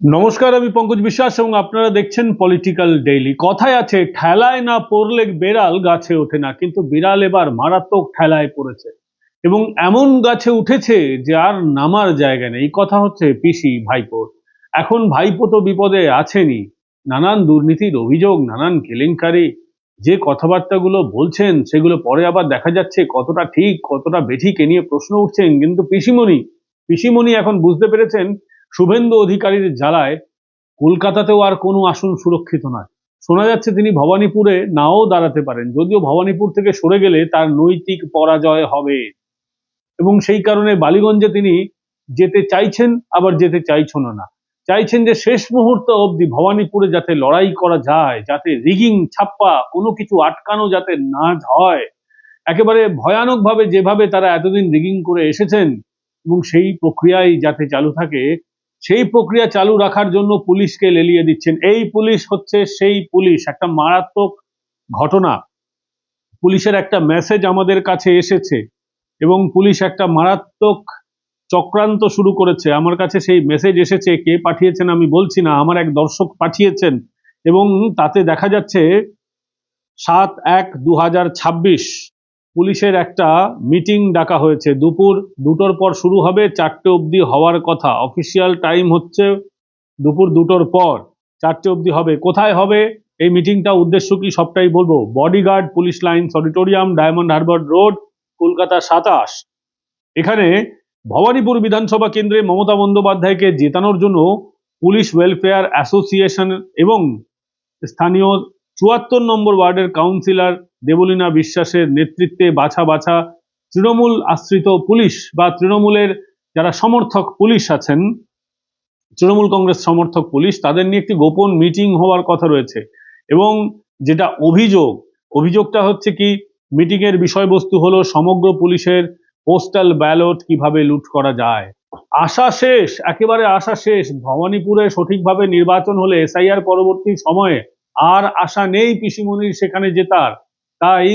নমস্কার, আমি পঙ্কজ বিশ্বাস এবং আপনারা দেখছেন পলিটিক্যাল ডেইলি কথায় আছে, ঠেলায় না পড়লে বেড়াল গাছে ওঠে না, কিন্তু বিড়াল এবার মারাত্মক ঠেলায় পড়েছে। এবং এমন গাছে উঠেছে যে আর নামার জায়গা নেই। কথা হচ্ছে পিসি ভাইপোর। এখন ভাইপো তো বিপদে আছেনই। নানান দুর্নীতির অভিযোগ, নানান কেলেঙ্কারি, যে কথাবার্তাগুলো বলছেন সেগুলো পরে আবার দেখা যাচ্ছে কতটা ঠিক, কতটা বেঠিক এ নিয়ে প্রশ্ন উঠছেন। কিন্তু পিসিমণি পিসিমণি এখন বুঝতে পেরেছেন শুভেন্দু অধিকারীর জ্বালায় কলকাতাতেও আর কোনো আসন সুরক্ষিত নয়। শোনা যাচ্ছে তিনি ভবানীপুরে নাও দাঁড়াতে পারেন, যদিও ভবানীপুর থেকে সরে গেলে তার নৈতিক পরাজয় হবে। এবং সেই কারণে বালিগঞ্জে তিনি যেতে চাইছেন, আবার যেতে চাইছেন না। চাইছেন যে শেষ মুহূর্ত অবধি ভবানীপুরে যাতে লড়াই করা যায়, যাতে রিগিং, ছাপ্পা, কোনো কিছু আটকানো যাতে না হয় একেবারে ভয়ানকভাবে যেভাবে তারা এতদিন রিগিং করে এসেছেন, এবং সেই প্রক্রিয়াই যাতে চালু থাকে সেই প্রক্রিয়া চালু রাখার জন্য পুলিশকে লেলিয়ে দিচ্ছেন। এই পুলিশ হচ্ছে সেই পুলিশ, একটা মারাত্মক ঘটনা। পুলিশের একটা মেসেজ আমাদের কাছে এসেছে এবং পুলিশ একটা মারাত্মক চক্রান্ত শুরু করেছে। আমার কাছে সেই মেসেজ এসেছে, কে পাঠিয়েছেন আমি বলছি না, আমার এক দর্শক পাঠিয়েছেন এবং তাতে দেখা যাচ্ছে সাত এক দু পুলিশের একটা মিটিং ডাকা হয়েছে। দুপুর দুটোর পর শুরু হবে, চারটে অবধি হওয়ার কথা। অফিসিয়াল টাইম হচ্ছে দুপুর দুটোর পর, চারটে অবধি হবে। কোথায় হবে? এই মিটিংটা উদ্দেশ্য কি সবটাই বলব। Bodyguard police line auditorium Diamond Harbour road Kolkata সাতাশ। এখানে ভবানীপুর বিধানসভা কেন্দ্রে মমতা বন্দ্যোপাধ্যায়কে জেতানোর জন্য পুলিশ ওয়েলফেয়ার অ্যাসোসিয়েশন এবং স্থানীয় চুয়াত্তর নম্বর ওয়ার্ডের কাউন্সিলর দেবলীনা বিশ্বাসের নেতৃত্বে বাছা বাছা তৃণমূল আশ্রিত পুলিশ বা তৃণমূলের যারা সমর্থক পুলিশ আছেন, তৃণমূল কংগ্রেস সমর্থক পুলিশ, তাদের নিয়ে একটি গোপন মিটিং হওয়ার কথা রয়েছে। এবং যেটা অভিযোগ, অভিযোগটা হচ্ছে কি মিটিং এর বিষয়বস্তু হলো সমগ্র পুলিশের পোস্টাল ব্যালট কীভাবে লুট করা যায়। আশা শেষ, একেবারে আশা শেষ। ভবানীপুরে সঠিকভাবে নির্বাচন হলে এসআইআর পরবর্তী সময়ে আর আশা নেই পিসিমণির সেখানে জেতার। তাই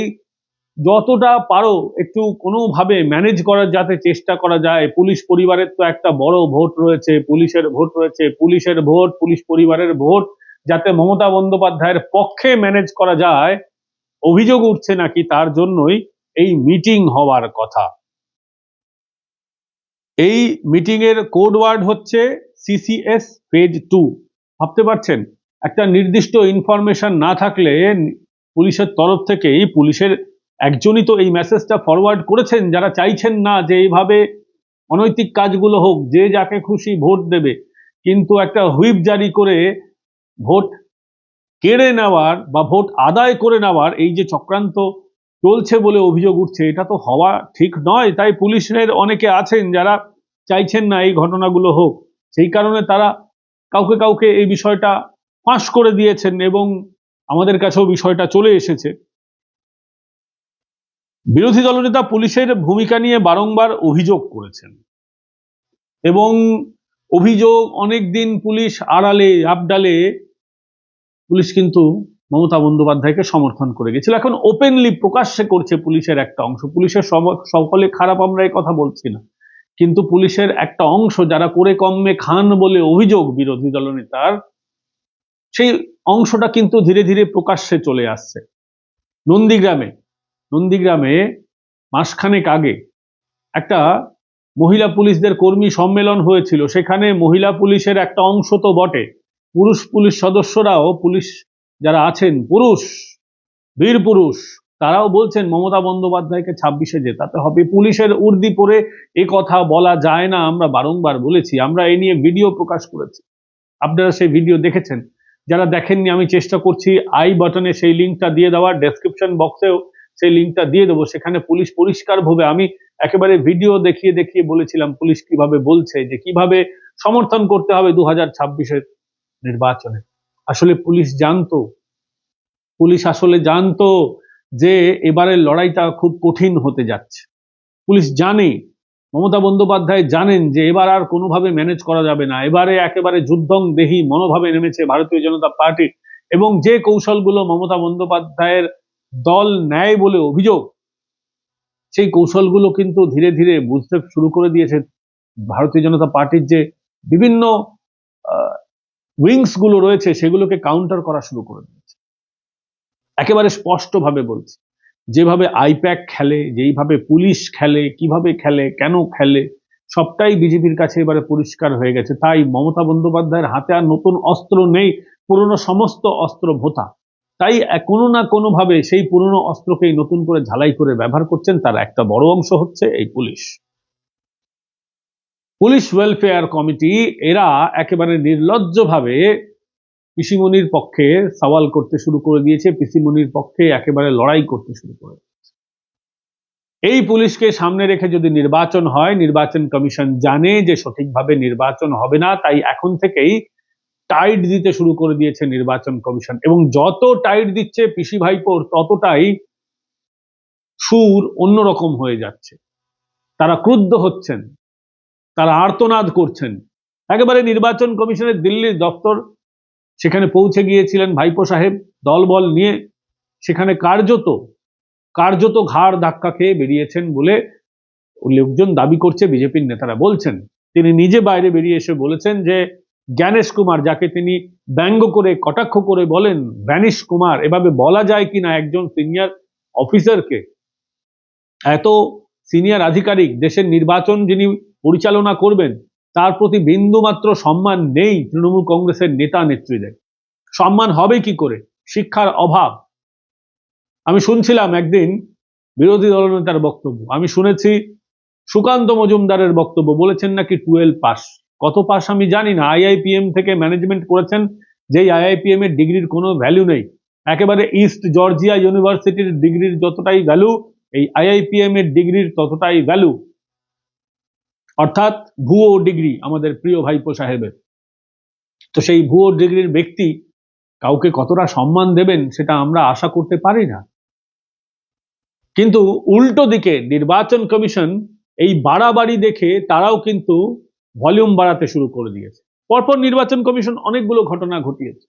যতটা পারো একটু কোনোভাবে ম্যানেজ করার যাতে চেষ্টা করা যায়। পুলিশ পরিবারের তো একটা বড় ভোট রয়েছে, পুলিশের ভোট রয়েছে, পুলিশের ভোট, পুলিশ পরিবারের ভোট, যাতে মমতা বন্দ্যোপাধ্যায়ের পক্ষে ম্যানেজ করা যায়। অভিযোগ উঠছে নাকি তার জন্যই এই মিটিং হওয়ার কথা। এই মিটিং এর কোড ওয়ার্ড হচ্ছে সিসিএস ফেজ টু ভাবতে পারছেন? একটা নির্দিষ্ট ইনফরমেশন না থাকলে পুলিশের তরফ থেকেই পুলিশের একজনই তো এই মেসেজটা ফরওয়ার্ড করেছেন, যারা চাইছেন না যে এইভাবে অনৈতিক কাজগুলো হোক, যে যাকে খুশি ভোট দেবে। কিন্তু একটা হুইপ জারি করে ভোট কেড়ে নেওয়ার বা ভোট আদায় করে নেওয়ার এই যে চক্রান্ত চলছে বলে অভিযোগ উঠছে, এটা তো হওয়া ঠিক নয়। তাই পুলিশের অনেকে আছেন যারা চাইছেন না এই ঘটনাগুলো হোক। সেই কারণে তারা কাউকে কাউকে এই বিষয়টা ফাঁস করে দিয়েছেন এবং আমাদের কাছেও বিষয়টা চলে এসেছে। বিরোধী দলনেতা পুলিশের ভূমিকা নিয়ে বারংবার অভিযোগ করেছেন। এবং অভিযোগ অনেক দিন পুলিশ আড়ালে, আবডালে পুলিশ কিন্তু মমতা বন্দ্যোপাধ্যায়কে সমর্থন করে গেছিল। এখন ওপেনলি প্রকাশ্যে করছে পুলিশের একটা অংশ। পুলিশের সকলে খারাপ, আমরা এই কথা বলছি না। কিন্তু পুলিশের একটা অংশ যারা করে কমে খান বলে অভিযোগ বিরোধী দলনেতার সেই অংশটা কিন্তু ধীরে ধীরে প্রকাশ্যে চলে আসছে। নন্দীগ্রামে নন্দীগ্রামে মাসখানেক আগে একটা মহিলা পুলিশদের কর্মী সম্মেলন হয়েছিল। সেখানে মহিলা পুলিশের একটা অংশ তো বটে। পুরুষ পুলিশ সদস্যরাও, পুলিশ যারা আছেন, পুরুষ, বীর পুরুষ, তারাও বলছেন, মমতা বন্দ্যোপাধ্যায়কে ছাব্বিশে জেতাতে হবে। পুলিশের উর্দি পরে এ কথা বলা যায় না, আমরা বারংবার বলেছি। আমরা এ নিয়ে ভিডিও প্রকাশ করেছি। আপনারা সেই ভিডিও দেখেছেন। যারা দেখেননি, আমি চেষ্টা করছি আই বাটনে সেই লিঙ্কটা দিয়ে দেওয়ার ডেসক্রিপশন বক্সেও সেই লিঙ্কটা দিয়ে দেবো। সেখানে পুলিশ পরিষ্কারভাবে আমি একেবারে ভিডিও দেখিয়ে দেখিয়ে বলেছিলাম পুলিশ কীভাবে বলছে, যে কীভাবে সমর্থন করতে হবে দু হাজার নির্বাচনে। আসলে পুলিশ জানতো, পুলিশ আসলে জানতো যে এবারের লড়াইটা খুব কঠিন হতে যাচ্ছে। পুলিশ জানে মমতা বন্দ্যোপাধ্যায় জানেন যে এবার আর কোনোভাবে ম্যানেজ করা যাবে না। এবারে একেবারে যুদ্ধং দেহি মনোভাবে নেমেছে ভারতীয় জনতা পার্টি এবং যে কৌশলগুলো মমতা বন্দ্যোপাধ্যায়ের দল নেয় বলে অভিযোগ, সেই কৌশলগুলো কিন্তু ধীরে ধীরে বুঝতে শুরু করে দিয়েছে ভারতীয় জনতা পার্টির যে বিভিন্ন উইংসগুলো রয়েছে সেগুলোকে কাউন্টার করা শুরু করে দিয়েছে। একেবারে স্পষ্টভাবে বলছি। যেভাবে আইপ্যাক খেলে, যেইভাবে পুলিশ খেলে, কীভাবে খেলে, কেন খেলে, সবটাই বিজেপির কাছে এবারে পরিষ্কার হয়ে গেছে। তাই মমতা বন্দ্যোপাধ্যায়ের হাতে আর নতুন অস্ত্র নেই, পুরনো সমস্ত অস্ত্র ভোতা। তাই কোনো না কোনোভাবে সেই পুরনো অস্ত্রকেই নতুন করে ঝালাই করে ব্যবহার করছেন, তার একটা বড় অংশ হচ্ছে এই পুলিশ। পুলিশ ওয়েলফেয়ার কমিটি, এরা একেবারে নির্লজ্জভাবে পিসিমনির পক্ষে সওয়াল করতে শুরু করে দিয়েছে পিসিমনির পক্ষে একেবারে লড়াই করতে শুরু করে এই পুলিশকে সামনে রেখে যদি নির্বাচন হয়, নির্বাচন কমিশন জানে যে সঠিকভাবে নির্বাচন হবে না, তাই এখন থেকেই টাইট দিতে শুরু করে দিয়েছে নির্বাচন কমিশন। এবং যত টাইট দিচ্ছে পিসি ভাইপোর, ততটাই সুর অন্যরকম হয়ে যাচ্ছে। তারা ক্রুদ্ধ হচ্ছেন, তারা আর্তনাদ করছেন। একেবারে নির্বাচন কমিশনের দিল্লির দপ্তর সেখানে পৌঁছে গিয়েছিলেন ভাইপো সাহেব দলবল নিয়ে। সেখানে কার্যত কার্যত ঘাড় ধাক্কা খেয়ে বেরিয়েছেন বলে লোকজন দাবি করছে বিজেপির নেতারা বলছেন। তিনি নিজে বাইরে বেরিয়ে এসে বলেছেন যে, জ্ঞানেশ কুমার যাকে তিনি ব্যঙ্গ করে, কটাক্ষ করে বলেন, ভ্যানিশ কুমার, এভাবে বলা যায় কিনা একজন সিনিয়র অফিসারকে? এত সিনিয়র আধিকারিক, দেশের নির্বাচন যিনি পরিচালনা করবেন তার প্রতি বিন্দুমাত্র সম্মান নেই তৃণমূল কংগ্রেসের নেতা নেত্রীদের। সম্মান হবে কি করে? শিক্ষার অভাব। আমি শুনছিলাম একদিন বিরোধী দলনেতার বক্তব্য। আমি শুনেছি সুকান্ত মজুমদারের বক্তব্য। বলেছেন নাকি টুয়েলভ পাস। কত পাস আমি জানি না। আইআইপিএম থেকে ম্যানেজমেন্ট করেছেন, যেই আইআইপিএম এর ডিগ্রির কোনো ভ্যালু নেই। একেবারে ইস্ট জর্জিয়া ইউনিভার্সিটির ডিগ্রির যতটাই ভ্যালু, এই আইআইপিএম এর ডিগ্রির ততটাই ভ্যালু। অর্থাৎ ভুয়ো ডিগ্রি আমাদের প্রিয় ভাইপো সাহেবের। তো সেই ভুয়ো ডিগ্রির ব্যক্তি কাউকে কতটা সম্মান দেবেন সেটা আমরা আশা করতে পারি না। কিন্তু উল্টো দিকে নির্বাচন কমিশন এই বাড়াবাড়ি দেখে তারাও কিন্তু ভলিউম বাড়াতে শুরু করে দিয়েছে। পরপর নির্বাচন কমিশন অনেকগুলো ঘটনা ঘটিয়েছে।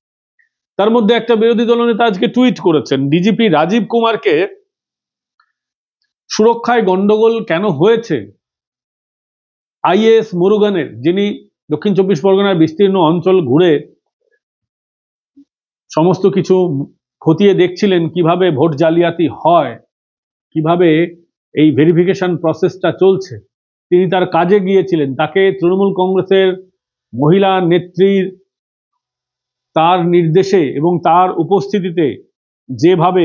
তার মধ্যে একটা বিরোধী দলনেতা আজকে টুইট করেছেন, ডিজিপি রাজীব কুমারকে সুরক্ষায় গন্ডগোল কেন হয়েছে? আইএস মুরুগানের, যিনি দক্ষিণ চব্বিশ পরগনার বিস্তীর্ণ অঞ্চল ঘুরে সমস্ত কিছু খতিয়ে দেখছিলেন, কীভাবে ভোট জালিয়াতি হয়, কীভাবে এই ভেরিফিকেশন প্রসেসটা চলছে, তিনি তার কাজে গিয়েছিলেন। তাকে তৃণমূল কংগ্রেসের মহিলা নেত্রীর তার নির্দেশে এবং তার উপস্থিতিতে যেভাবে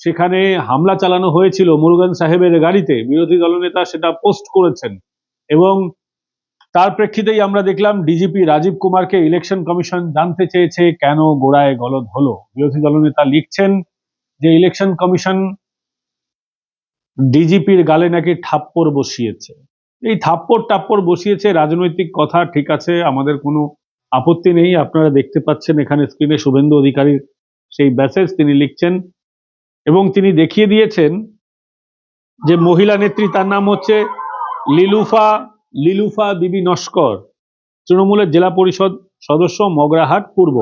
সেখানে হামলা চালানো হয়েছিল মুরুগান সাহেবের গাড়িতে, বিরোধী দলনেতা সেটা পোস্ট করেছেন। এবং তার প্রেক্ষিতেই আমরা দেখলাম ডিজিপি রাজীব কুমারকে ইলেকশন কমিশন জানতে চেয়েছে কেন গোড়ায় গলদ হলো। বিরোধী দলনেতা লিখছেন যে ইলেকশন কমিশন ডিজিপির গালে নাকি থাপ্পড় বসিয়েছে। এই থাপ্পড় টাপ্পড় বসিয়েছে রাজনৈতিক কথা ঠিক আছে, আমাদের কোনো আপত্তি নেই। আপনারা দেখতে পাচ্ছেন এখানে স্ক্রিনে শুভেন্দু অধিকারীর সেই মেসেজ তিনি লিখছেন এবং তিনি দেখিয়ে দিয়েছেন যে মহিলা নেত্রী তার নাম হচ্ছে লিলুফা লিলুফা বিবি নস্কর, তৃণমূলের জেলা পরিষদ সদস্য মগরাহাট পূর্ব।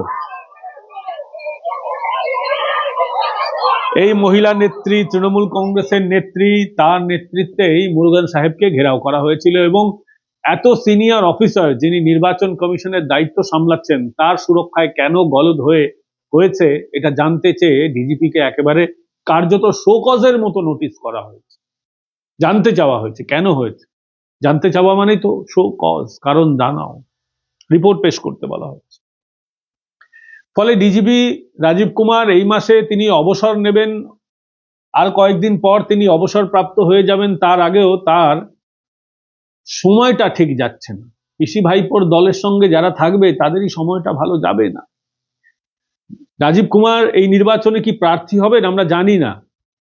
এই মহিলা নেত্রী, তৃণমূল কংগ্রেসের নেত্রী, তার নেতৃত্বেই মুরুগান সাহেবকে ঘেরাও করা হয়েছিল এবং এত সিনিয়র অফিসার যিনি নির্বাচন কমিশনের দায়িত্ব সামলাচ্ছেন, তার সুরক্ষায় কেন গলদ হয়ে হয়েছে এটা জানতে চেয়ে ডিজিপিকে একেবারে কার্যত শোকজের মতো নোটিশ করা হয়েছে। জানতে চাওয়া হয়েছে, কেন হয়েছে? জানতে চাওয়া মানেই তো শো কজ কারণ জানাও। রিপোর্ট পেশ করতে বলা হয়েছে ফলে ডিজিপি রাজীব কুমার এই মাসে তিনি অবসর নেবেন। আর কয়েকদিন পর তিনি অবসর প্রাপ্ত হয়ে যাবেন। তার আগেও তার সময়টা ঠিক যাচ্ছে না। পিসি ভাইপোর দলের সঙ্গে যারা থাকবে, তাদেরই সময়টা ভালো যাবে না। রাজীব কুমার এই নির্বাচনে কি প্রার্থী হবেন আমরা জানি না।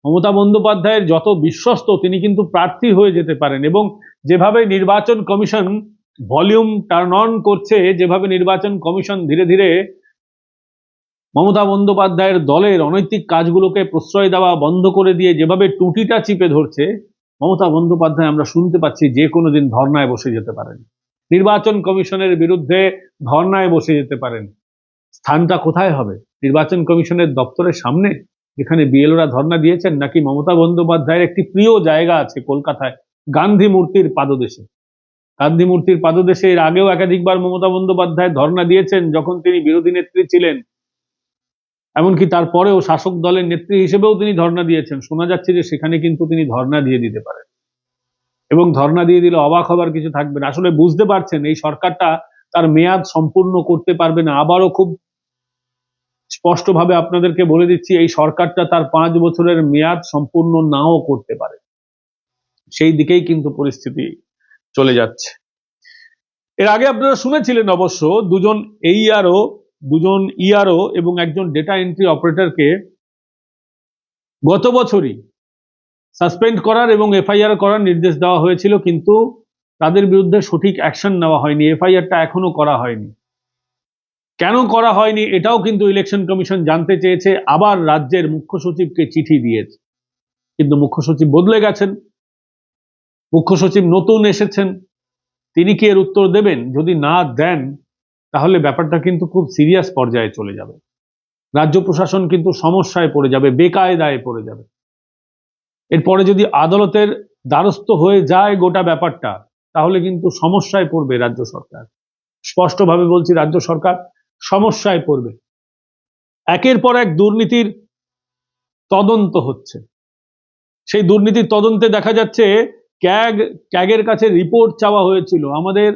মমতা বন্দ্যোপাধ্যায়ের যত বিশ্বস্ত, তিনি কিন্তু প্রার্থী হয়ে যেতে পারেন। এবং যেভাবে নির্বাচন কমিশন ভলিউম টার্ন অন করছে, যেভাবে নির্বাচন কমিশন ধীরে ধীরে মমতা বন্দ্যোপাধ্যায়ের দলের অনৈতিক কাজগুলোকে প্রশ্রয় দেওয়া বন্ধ করে দিয়ে যেভাবে টুটিটা চিপে ধরছে, মমতা বন্দ্যোপাধ্যায় আমরা শুনতে পাচ্ছি যে কোনো দিন ধর্নায় বসে যেতে পারেন। নির্বাচন কমিশনের বিরুদ্ধে ধর্নায় বসে যেতে পারেন। স্থানটা কোথায় হবে? নির্বাচন কমিশনের দপ্তরের সামনে? যেখানে বিএলওরা ধর্ণা দিয়েছেন নাকি মমতা বন্দ্যোপাধ্যায়ের একটি প্রিয় জায়গা আছে কলকাতায়? গান্ধী মূর্তির পাদদেশে। গান্ধী মূর্তির পাদদেশে এর আগেও একাধিকবার মমতা বন্দ্যোপাধ্যায় ধর্ণা দিয়েছেন যখন তিনি বিরোধী নেত্রী ছিলেন। এমনকি তারপরেও শাসক দলের নেত্রী হিসেবেও তিনি ধর্ণা দিয়েছেন। শোনা যাচ্ছে যে সেখানে কিন্তু তিনি ধর্ণা দিয়ে দিতে পারেন। এবং ধর্ণা দিয়ে দিলে অবাক হবার কিছু থাকবে না। আসলে বুঝতে পারছেন, এই সরকারটা তার মেয়াদ সম্পূর্ণ করতে পারবে না। আবারও খুব স্পষ্টভাবে আপনাদেরকে বলে দিচ্ছি, এই সরকারটা তার পাঁচ বছরের মেয়াদ সম্পূর্ণ নাও করতে পারে। সেই দিকেই কিন্তু পরিস্থিতি চলে যাচ্ছে। এর আগে আপনারা শুনেছিলেন অবশ্য দুজন এইআরও দুজন ইআরও এবং একজন ডেটা এন্ট্রি অপারেটরকে গত বছরই সাসপেন্ড করার এবং এফআইআর করার নির্দেশ দেওয়া হয়েছিল, কিন্তু তাদের বিরুদ্ধে সঠিক অ্যাকশন নেওয়া হয়নি। এফআইআরটা এখনও করা হয়নি। কেন করা হয়নি এটাও কিন্তু ইলেকশন কমিশন জানতে চেয়েছে। আবার রাজ্যের মুখ্য সচিবকে চিঠি দিয়েছে। কিন্তু মুখ্য সচিব বদলে গেছেন। মুখ্য সচিব নতুন এসেছেন, তিনি কি এর উত্তর দেবেন? যদি না দেন, তাহলে ব্যাপারটা কিন্তু খুব সিরিয়াস পর্যায়ে চলে যাবে। রাজ্য প্রশাসন কিন্তু সমস্যায় পড়ে যাবে, বেকায়দায় পড়ে যাবে। এরপরে যদি আদালতের দ্বারস্থ হয়ে যায় গোটা ব্যাপারটা, তাহলে কিন্তু সমস্যায় পড়বে রাজ্য সরকার। স্পষ্টভাবে বলছি, রাজ্য সরকার সমস্যায় পড়বে। একের পর এক দুর্নীতির তদন্ত হচ্ছে। সেই দুর্নীতির তদন্তে দেখা যাচ্ছে ক্যাগ, ক্যাগের কাছে রিপোর্ট চাওয়া হয়েছিল। আমাদের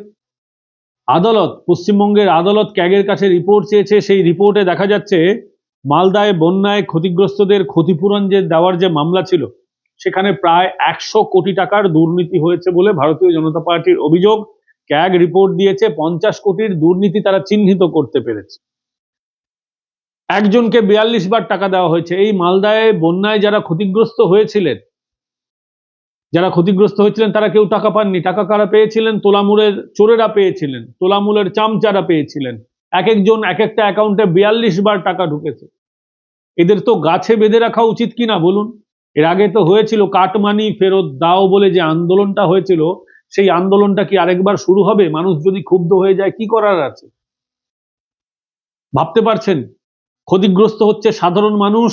আদালত, পশ্চিমবঙ্গের আদালত ক্যাগের কাছে রিপোর্ট চেয়েছে। সেই রিপোর্টে দেখা যাচ্ছে, মালদায়, বন্যায় ক্ষতিগ্রস্তদের ক্ষতিপূরণ যে দেওয়ার যে মামলা ছিল, সেখানে প্রায় একশো কোটি টাকার দুর্নীতি হয়েছে বলে ভারতীয় জনতা পার্টির অভিযোগ। ক্যাগ রিপোর্ট দিয়েছে, পঞ্চাশ কোটির দুর্নীতি তারা চিহ্নিত করতে পেরেছে। একজনকে বিয়াল্লিশ বার টাকা দেওয়া হয়েছে। এই মালদায়, বন্যায় যারা ক্ষতিগ্রস্ত হয়েছিলেন যারা ক্ষতিগ্রস্ত হয়েছিলেন, তারা কেউ টাকা পাননি। টাকা কারা পেয়েছিলেন? তোলামূলের চোরেরা পেয়েছিলেন। তোলামূলের চামচারা পেয়েছিলেন। এক একজন, এক একটা অ্যাকাউন্টে বিয়াল্লিশ বার টাকা ঢুকেছে। এদের তো গাছে বেঁধে রাখা উচিত কিনা বলুন? এর আগে তো হয়েছিল, কাটমানি ফেরত দাও বলে যে আন্দোলনটা হয়েছিল, সেই আন্দোলনটা কি আরেকবার শুরু হবে? মানুষ যদি ক্ষুব্ধ হয়ে যায়, কি করার আছে? ভাবতে পারছেন? ক্ষতিগ্রস্ত হচ্ছে সাধারণ মানুষ,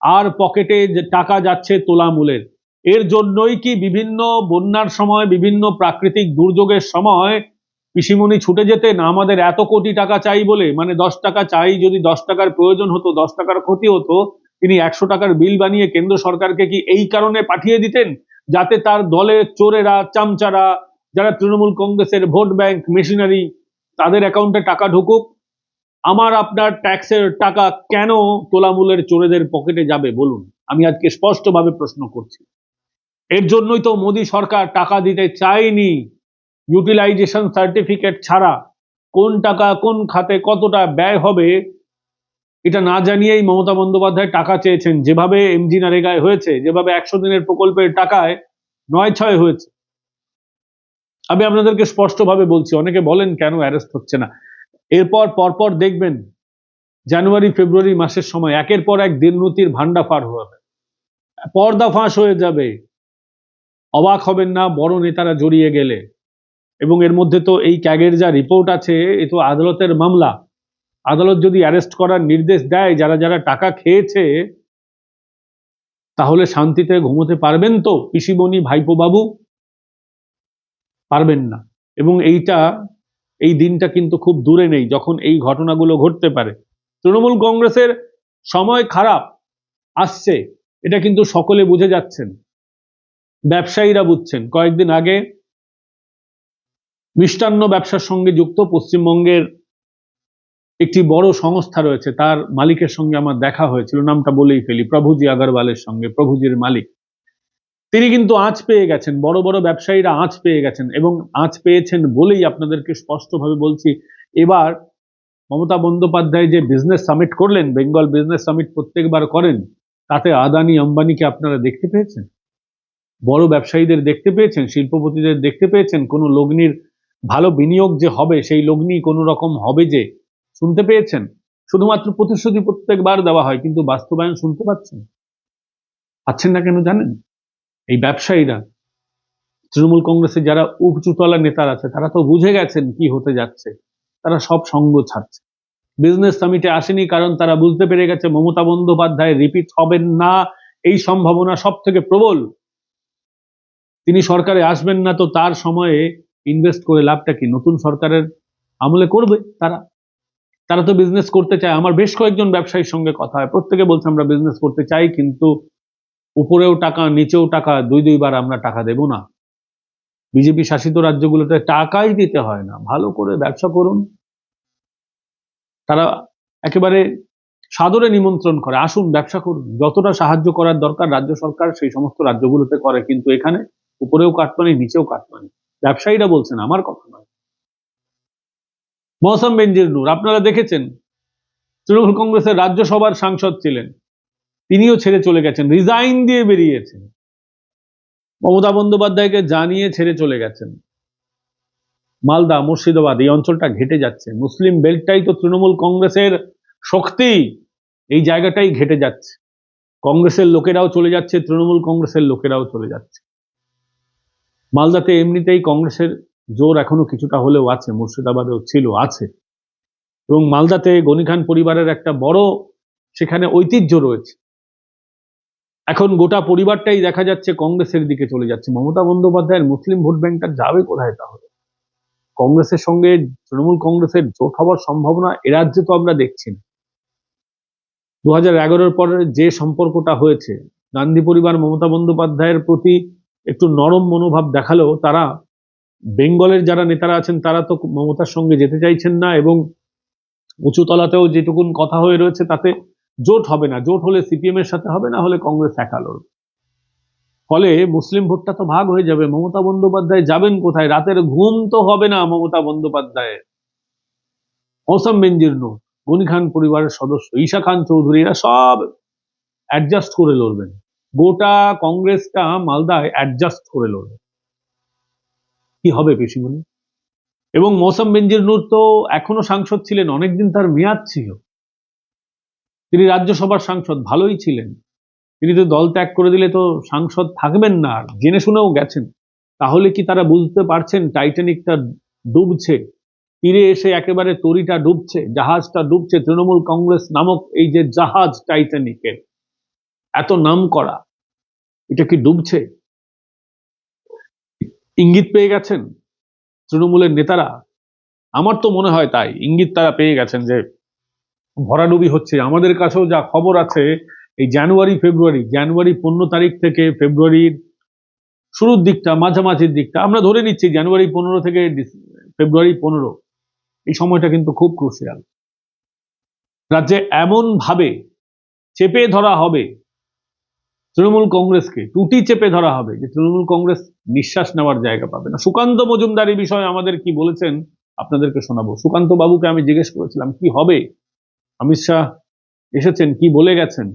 আর পকেটে যে টাকা যাচ্ছে তোলামূলের। এর জন্যই কি বিভিন্ন বন্যার সময়, বিভিন্ন প্রাকৃতিক দুর্যোগের সময় পিসিমণি ছুটে যেতেন আমাদের এত কোটি টাকা চাই বলে মানে দশ টাকা চাই, যদি দশ টাকার প্রয়োজন হতো, দশ টাকার ক্ষতি হতো, তিনি একশো টাকার বিল বানিয়ে কেন্দ্র সরকারকে কি এই কারণে পাঠিয়ে দিতেন? যাতে তার দলের চোরেরা, চামচারা, যারা তৃণমূল কংগ্রেসের ভোট ব্যাংক মেশিনারি, তাদের অ্যাকাউন্টে টাকা ঢুকুক। আমার আপনার ট্যাক্সের টাকা কেন তোলামূলের চোরেদের পকেটে যাবে? বলুন। আমি আজকে স্পষ্টভাবে প্রশ্ন করছি। এর জন্যই তো মোদী সরকার টাকা দিতে চায়নি। ইউটিলাইজেশন সার্টিফিকেট ছাড়া কোন টাকা কোন খাতে কতটা ব্যয় হবে, এটা না জানিয়েই মমতা বন্দ্যোপাধ্যায় টাকা চেয়েছেন। যেভাবে এমজি নারেগায় হয়েছে, যেভাবে একশো দিনের প্রকল্পের টাকায় নয় ছয় হয়েছে। আমি আপনাদেরকে স্পষ্টভাবে বলছি, অনেকে বলেন কেন অ্যারেস্ট হচ্ছে না। এরপর পরপর দেখবেন, জানুয়ারি, ফেব্রুয়ারি মাসের সময় একের পর এক দিননতির ভান্ডা পার হবে। পর্দা ফাঁস হয়ে যাবে। অবাক হবেন না, বড় নেতারা জড়িয়ে গেলে। এবং এর মধ্যে তো এই ক্যাগের যা রিপোর্ট আছে, এ তো আদালতের মামলা। আদালত যদি অ্যারেস্ট করার নির্দেশ দেয়, যারা যারা টাকা খেয়েছে, তাহলে শান্তিতে ঘুমোতে পারবেন তো পিসিবনি ভাইপো বাবু? পারবেন না। এবং এইটা, এই দিনটা কিন্তু খুব দূরে নেই, যখন এই ঘটনাগুলো ঘটতে পারে। তৃণমূল কংগ্রেসের সময় খারাপ, আসছে। এটা কিন্তু সকলে বুঝে যাচ্ছেন। ব্যবসায়ীরা বুঝছেন। কয়েকদিন আগে মিষ্টান্ন ব্যবসার সঙ্গে যুক্ত পশ্চিমবঙ্গের একটি বড় সংস্থা রয়েছে, তার মালিকের সঙ্গে আমার দেখা হয়েছিল, নামটা বলেই ফেলি, প্রভুজি আগরওয়ালের সঙ্গে, প্রভুজির মালিক। তিনি কিন্তু আঁচ পেয়ে গেছেন, বড় বড় ব্যবসায়ীরা আঁচ পেয়ে গেছেন এবং আঁচ পেয়েছেন বলেই আপনাদেরকে স্পষ্টভাবে বলছি, এবার মমতা বন্দ্যোপাধ্যায় যে বিজনেস সামিট করলেন বেঙ্গল বিজনেস সামিট প্রত্যেকবার করেন, তাতে আদানি, আম্বানিকে আপনারা দেখতে পেয়েছেন? বড় ব্যবসায়ীদের দেখতে পেয়েছেন, শিল্পপতিদের দেখতে পেয়েছেন, কোনো লগ্নির ভালো বিনিয়োগ যে হবে, সেই লগ্নি কোনো রকম হবে যে, শুনতে পেয়েছেন? শুধুমাত্র প্রতিশ্রুতি প্রত্যেকবার দেওয়া হয়, কিন্তু বাস্তবায়ন শুনতে পাচ্ছেন? পাচ্ছেন না কেন জানেন? এই ব্যবসায়ীরা, তৃণমূল কংগ্রেসের যারা উঁচুতলা নেতারা আছে, তারা তো বুঝে গেছেন কি হতে যাচ্ছে। তারা সব সঙ্গ ছাড়ছে। বিজনেস সামিটে আসেনি কারণ তারা বুঝতে পেরে গেছে মমতা বন্দ্যোপাধ্যায় রিপিট হবেন না, এই সম্ভাবনা সব থেকে প্রবল। তিনি সরকারে আসবেন না তো তার সময়ে ইনভেস্ট করে লাভটা কি? নতুন সরকারের আমলে করবে তারা? তারা তো বিজনেস করতে চায়। আমার বেশ কয়েকজন ব্যবসায়ীর সঙ্গে কথা হয়। প্রত্যেকে বলছে, আমরা বিজনেস করতে চাই, কিন্তু উপরেও টাকা, নিচেও টাকা, দুই দুইবার আমরা টাকা দেব না। বিজেপি শাসিত রাজ্যগুলোতে টাকাই দিতে হয় না। ভালো করে ব্যবসা করুন। তারা একেবারে সাদরে নিমন্ত্রণ করে। আসুন, ব্যবসা করুন। যতটা সাহায্য করার দরকার রাজ্য সরকার, সেই সমস্ত রাজ্যগুলোতে করে। কিন্তু এখানে উপরেও কাটমানি, নিচেও কাটমানি। ব্যবসায়ীরা বলছেন, আমার কথা নয়। মৌসম বেঞ্জির নূর, আপনারা দেখেছেন, তৃণমূল কংগ্রেসের রাজ্যসভার সাংসদ ছিলেন। তিনিও ছেড়ে চলে গেছেন, রিজাইন দিয়ে বেরিয়েছেন। মমতা বন্দ্যোপাধ্যায়কে জানিয়ে ছেড়ে চলে গেছেন। মালদা, মুর্শিদাবাদ, এই অঞ্চলটা ঘেটে যাচ্ছে। মুসলিম বেল্টটাই তো তৃণমূল কংগ্রেসের শক্তি। এই জায়গাটাই ঘেটে যাচ্ছে। কংগ্রেসের লোকেরাও চলে যাচ্ছে, তৃণমূল কংগ্রেসের লোকেরাও চলে যাচ্ছে। মালদাতে এমনিতেই কংগ্রেসের জোর এখনও কিছুটা হলেও আছে, মুর্শিদাবাদেও ছিল, আছে। এবং মালদাতে গনি খান পরিবারের একটা বড় সেখানে ঐতিহ্য রয়েছে। এখন গোটা পরিবারটাই দেখা যাচ্ছে কংগ্রেসের দিকে চলে যাচ্ছে। মমতা বন্দ্যোপাধ্যায়ের মুসলিম ভোট ব্যাংকটা যাবে কোথায় তাহলে? কংগ্রেসের সঙ্গে তৃণমূল কংগ্রেসের জোট হওয়ার সম্ভাবনা এ রাজ্যে তো আমরা দেখছি না। দু হাজার এগারোর পরে যে সম্পর্কটা হয়েছে, গান্ধী পরিবার মমতা বন্দ্যোপাধ্যায়ের প্রতি একটু নরম মনোভাব দেখালেও তারা বেঙ্গলের যারা নেতারা আছেন, তারা তো মমতার সঙ্গে যেতে চাইছেন না এবং উঁচু তলাতেও যেটুকুন কথা হয়ে রয়েছে তাতে জোট হবে না। জোট হলে সিপিএম এর সাথে হবে, না হলে কংগ্রেস একা লড়বে ফলে মুসলিম ভোটটা তো ভাগ হয়ে যাবে। মমতা বন্দ্যোপাধ্যায় যাবেন কোথায়? রাতের ঘুম তো হবে না মমতা বন্দ্যোপাধ্যায়ের। মৌসম বেঞ্জির নূর গনি খান পরিবারের সদস্য, ঈশা খান চৌধুরীরা সব অ্যাডজাস্ট করে লড়বেন। গোটা কংগ্রেসটা মালদায় অ্যাডজাস্ট করে লড়বে। কি হবে পেশিমণি এবং মৌসম বেঞ্জির নূর তো এখনও সাংসদ ছিলেন, অনেকদিন তার মেয়াদ ছিল। তিনি রাজ্যসভার সাংসদ, ভালোই ছিলেন। তিনি তো দল ত্যাগ করে দিলে তো সাংসদ থাকবেন না আর। জেনে শুনেও গেছেন। তাহলে কি তারা বুঝতে পারছেন টাইটানিকটা ডুবছে? তীরে এসে একেবারে তরিটা ডুবছে, জাহাজটা ডুবছে, তৃণমূল কংগ্রেস নামক এই যে জাহাজ টাইটানিকের। এত নাম করা, এটা কি ডুবছে? ইঙ্গিত পেয়ে গেছেন তৃণমূলের নেতারা? আমার তো মনে হয় তাই, ইঙ্গিত তারা পেয়ে গেছেন যে ভরাডুবি হচ্ছে। আমাদের কাছেও যা খবর আছে, এই জানুয়ারি, ফেব্রুয়ারি, জানুয়ারি পনেরো তারিখ থেকে ফেব্রুয়ারির শুরুর দিকটা, মাঝামাঝির দিকটা, আমরা ধরে নিচ্ছি জানুয়ারি পনেরো থেকে ফেব্রুয়ারি পনেরো। এই সময়টা কিন্তু খুব ক্রুশিয়াল। রাজ্যে এমন ভাবে চেপে ধরা হবে তৃণমূল কংগ্রেসকে টুটি চেপে ধরা হবে যে তৃণমূল কংগ্রেস নিঃশ্বাস নেওয়ার জায়গা পাবে না। সুকান্ত মজুমদার এই বিষয়ে আমাদের কি বলেছেন আপনাদেরকে শোনাবো। সুকান্ত বাবুকে আমি জিজ্ঞেস করেছিলাম, কি হবে? অমিত শাহ এসেছেন, কি বলে গেছেন?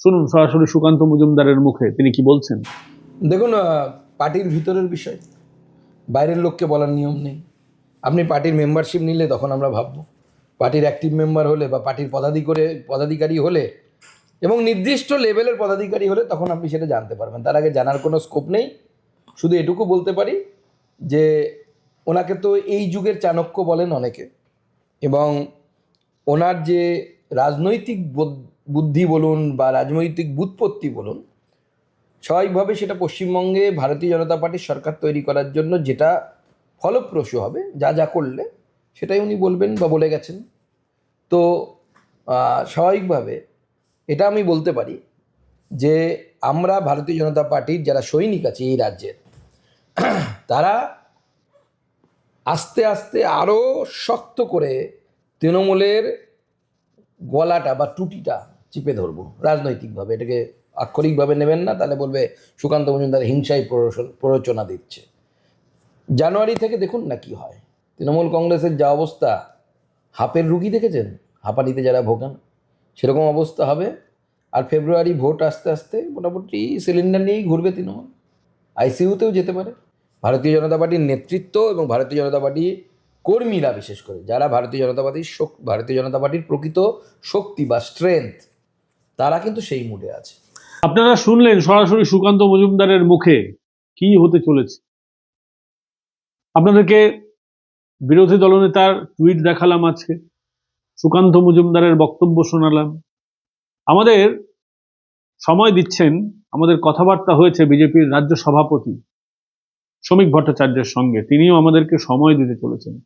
শুনুন, সরাসরি সুকান্ত মজুমদারের মুখে তিনি কি বলছেন? দেখুন পার্টির ভিতরের বিষয়। বাইরের লোককে বলার নিয়ম নেই। আপনি পার্টির মেম্বারশিপ নিলে তখন আমরা ভাববো। পার্টির অ্যাক্টিভ মেম্বার হলে বা পার্টির পদাধিকারী পদাধিকারী হলে এবং নির্দিষ্ট লেভেলের পদাধিকারী হলে তখন আপনি সেটা জানতে পারবেন। তার আগে জানার কোনো স্কোপ নেই। শুধু এটুকু বলতে পারি যে ওনাকে তো এই যুগের চাণক্য বলেন অনেকে এবং ওনার যে রাজনৈতিক বুদ্ধি বলুন বা রাজনৈতিক বুৎপত্তি বলুন, স্বাভাবিকভাবে সেটা পশ্চিমবঙ্গে ভারতীয় জনতা পার্টির সরকার তৈরি করার জন্য যেটা ফলপ্রসূ হবে, যা যা করলে সেটাই উনি বলবেন বা বলে গেছেন। তো স্বাভাবিকভাবে এটা আমি বলতে পারি যে আমরা ভারতীয় জনতা পার্টির যারা সৈনিক আছে এই রাজ্যের, তারা আস্তে আস্তে আরও শক্ত করে তৃণমূলের গলাটা বা টুটিটা চিপে ধরবো, রাজনৈতিকভাবে। এটাকে আক্ষরিকভাবে নেবেন না, তাহলে বলবে সুকান্ত মজুমদার হিংসায় প্ররোচন- দিচ্ছে। জানুয়ারি থেকে দেখুন না কি হয়। তৃণমূল কংগ্রেসের যা অবস্থা, হাপের রুগী দেখেছেন? হাঁপানিতে যারা ভোগান। সেরকম অবস্থা হবে। আর ফেব্রুয়ারি ভোট আস্তে আস্তে মোটামুটি সিলিন্ডার নিয়েই ঘুরবে তৃণমূল। আইসিইউতেও যেতে পারে। ভারতীয় জনতা পার্টির নেতৃত্ব এবং ভারতীয় জনতা পার্টি কর্মীরা বিশেষ করে, যারা ভারতীয় জনতা পার্টির ভারতীয় জনতা পার্টির প্রকৃত শক্তি বা স্ট্রেংথ তারা কিন্তু সেই মুডে আছে। আপনারা শুনলেন সরাসরি সুকান্ত মজুমদারের মুখে কি হতে চলেছে। আপনাদেরকে বিরোধী দলনেতার টুইট দেখালাম আজকে। সুকান্ত মজুমদারের বক্তব্য শোনালাম। আমাদের সময় দিচ্ছেন, আমাদের কথাবার্তা হয়েছে বিজেপির রাজ্য সভাপতি শ্রমিক ভট্টাচার্যের সঙ্গে। তিনিও আমাদেরকে সময় দিতে চলেছেন।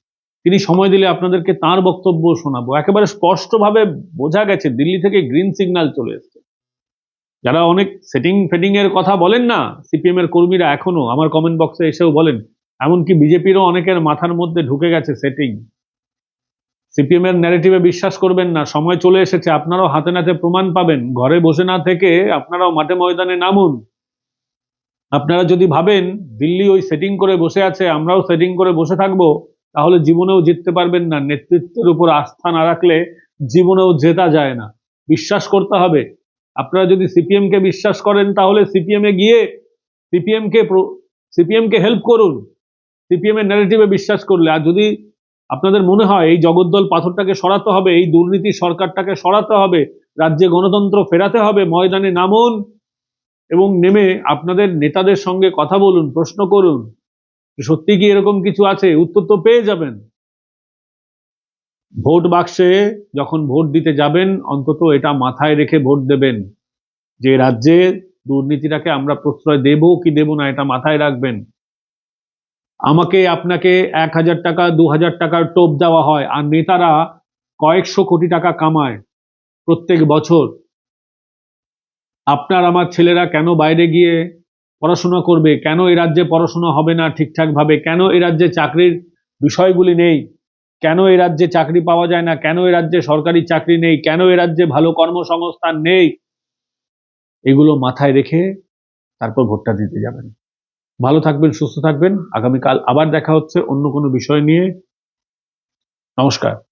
তিনি সময় দিলে আপনাদেরকে তার বক্তব্য শোনাবো। একেবারে স্পষ্টভাবে বোঝা গেছে, দিল্লি থেকে গ্রিন সিগন্যাল চলে এসছে। যারা অনেক সেটিং ফেটিং এর কথা বলেন না সিপিএম এর কর্মীরা এখনও, আমার কমেন্ট বক্সে এসেও বলেন, এমনকি বিজেপিরও অনেকের মাথার মধ্যে ঢুকে গেছে সেটিং। সিপিএম এর ন্যারেটিভে বিশ্বাস করবেন না, সময় চলে এসেছে, আপনারাও হাতে নাতে প্রমাণ পাবেন, ঘরে বসে না থেকে আপনারাও মাঠে ময়দানে নামুন। আপনারা যদি ভাবেন দিল্লি ওই সেটিং করে বসে আছে, আমরাও সেটিং করে বসে থাকব, তাহলে জীবনেও জিততে পারবেন না, নেতৃত্বের উপর আস্থা না রাখলে জীবনেও জেতা যায় না। বিশ্বাস করতে হবে। আপনারা যদি সিপিএম কে বিশ্বাস করেন, তাহলে সিপিএম এ গিয়ে সিপিএম কে সিপিএম কে হেল্প করুন। সিপিএম এর ন্যারেটিভে বিশ্বাস করলে, আর যদি আপনাদের মনে হয় এই জগদ্দল পাথরটাকে সরাতে হবে, এই দুর্নীতি সরকারটাকে সরাতে হবে, রাজ্যে গণতন্ত্র ফেরাতে হবে, ময়দানে নামুন এবং নেমে আপনাদের নেতাদের সঙ্গে কথা বলুন, প্রশ্ন করুন। সত্যি কি এরকম কিছু আছে? উত্তর তো পেয়ে যাবেন। ভোট বাক্সে যখন ভোট দিতে যাবেন, অন্তত এটা মাথায় রেখে ভোট দেবেন যে রাজ্যে দুর্নীতিটাকে আমরা প্রশ্রয় দেব কি দেব না এটা মাথায় রাখবেন। আমাকে আপনাকে এক হাজার টাকা, দু হাজার টাকার টোপ দেওয়া হয় আর নেতারা কয়েকশো কোটি টাকা কামায় প্রত্যেক বছর। আপনার আমার ছেলেরা কেন বাইরে গিয়ে পড়াশোনা করবে? কেন এ রাজ্যে পড়াশোনা হবে না ঠিকঠাক ভাবে কেন এ রাজ্যে চাকরির বিষয়গুলি নেই? কেন এ রাজ্যে চাকরি পাওয়া যায় না? কেন এ রাজ্যে সরকারি চাকরি নেই? কেন এ রাজ্যে ভালো কর্মসংস্থান নেই? এগুলো মাথায় রেখে তারপর ভোটটা দিতে যাবেন। ভালো থাকবেন সুস্থ থাকবেন। আগামীকাল আবার দেখা হচ্ছে অন্য কোনো বিষয় নিয়ে। নমস্কার।